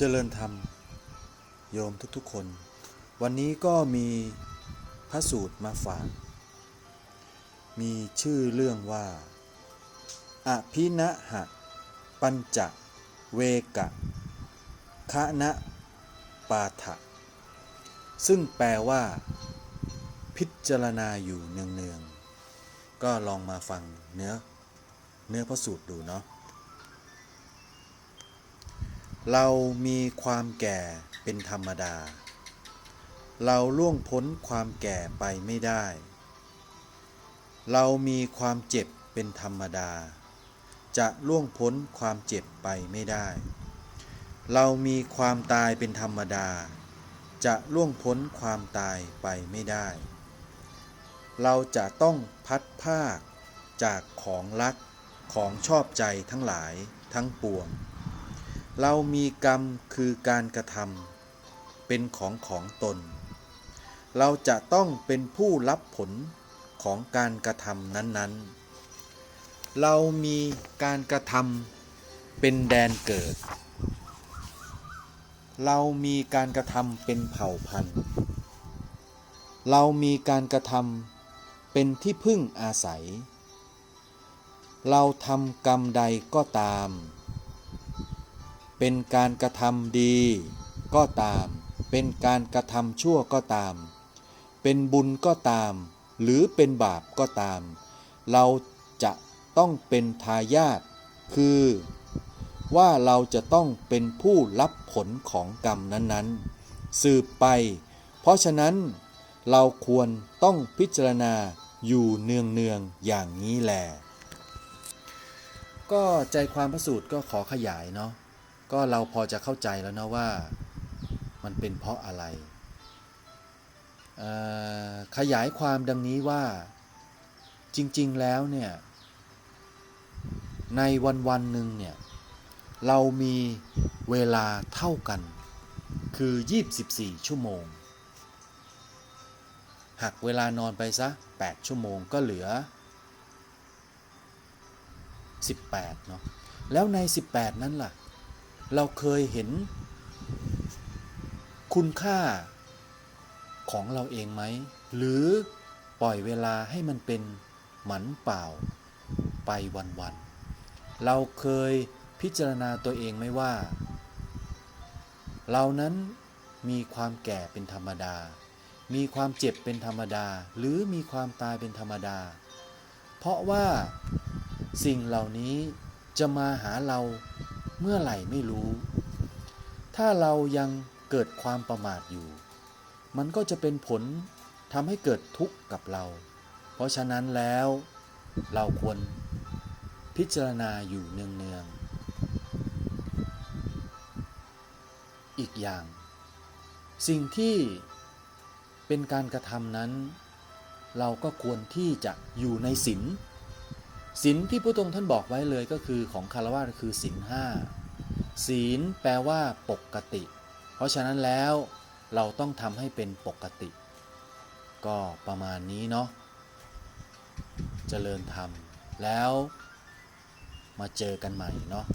เจริญธรรม โยมทุกๆคน วันนี้ก็มีพระสูตรมาฝาก มีชื่อเรื่องว่า อภินะหะ ปัญจเวกะคะนะปาฐะซึ่งแปลว่า พิจารณาอยู่เนืองๆ ก็ลองมาฟังเนื้อ เนื้อพระสูตรดูเนาะ เรามีความแก่เป็นธรรมดา เราล่วงพ้นความแก่ไปไม่ได้ เรามีความเจ็บเป็นธรรมดา จะล่วงพ้นความเจ็บไปไม่ได้ เรามีความตายเป็นธรรมดา จะล่วงพ้นความตายไปไม่ได้ เราจะต้องพัดภาคจากของรักของชอบใจทั้งหลายทั้งปวง เรามีกรรมคือการกระทำเป็นของของตน เราจะต้องเป็นผู้รับผลของการกระทำนั้นๆ เรามีการกระทำเป็นแดนเกิด เรามีการกระทำเป็นเผ่าพันธุ์ เรามีการกระทำเป็นที่พึ่งอาศัย เราทำกรรมใดก็ตาม เป็นการกระทำดีก็ตาม เป็นการกระทำชั่วก็ตาม เป็นบุญก็ตาม หรือเป็นบาปก็ตาม เราจะต้องเป็นทายาทคือ ว่าเราจะต้องเป็นผู้รับผลของกรรมนั้นๆ สืบไป เพราะฉะนั้นเราควรต้องพิจารณาอยู่เนืองๆอย่างนี้แหละก็ใจความพระสูตรก็ขอขยายเนาะ ก็เราพอจะเข้าใจแล้วนะว่ามันเป็นเพราะอะไร ขยายความดังนี้ว่าจริง ๆ แล้วเนี่ย ในวันวันๆหนึ่งเนี่ย เรามีเวลาเท่ากัน คือ 24 ชั่วโมง หักเวลานอนไปซะ 8 ชั่วโมงก็เหลือ 18 เนาะแล้วใน 18 นั้นล่ะ เราเคยเห็น คุณค่าของเราเองไหม หรือปล่อยเวลาให้มันเป็นหมันเปล่าไปวันๆ เราเคยพิจารณาตัวเองไหมว่า เรานั้นมีความแก่เป็นธรรมดา มีความเจ็บเป็นธรรมดา หรือมีความตายเป็นธรรมดา เพราะว่าสิ่งเหล่านี้จะมาหาเรา เมื่อไหร่ไม่รู้ ถ้าเรายังเกิดความประมาทอยู่ มันก็จะเป็นผลทำให้เกิดทุกข์กับเรา เพราะฉะนั้นแล้ว เราควรพิจารณาอยู่เนืองๆ อีกอย่าง สิ่งที่เป็นการกระทำนั้น เราก็ควรที่จะอยู่ในศีล ศีลที่พระองค์ท่านบอกไว้เลยก็คือของคารวะคือศีลห้าศีลแปลว่าปกติ เพราะฉะนั้นแล้วเราต้องทำให้เป็นปกติ ก็ประมาณนี้เนาะเจริญธรรมแล้วมาเจอกันใหม่เนาะ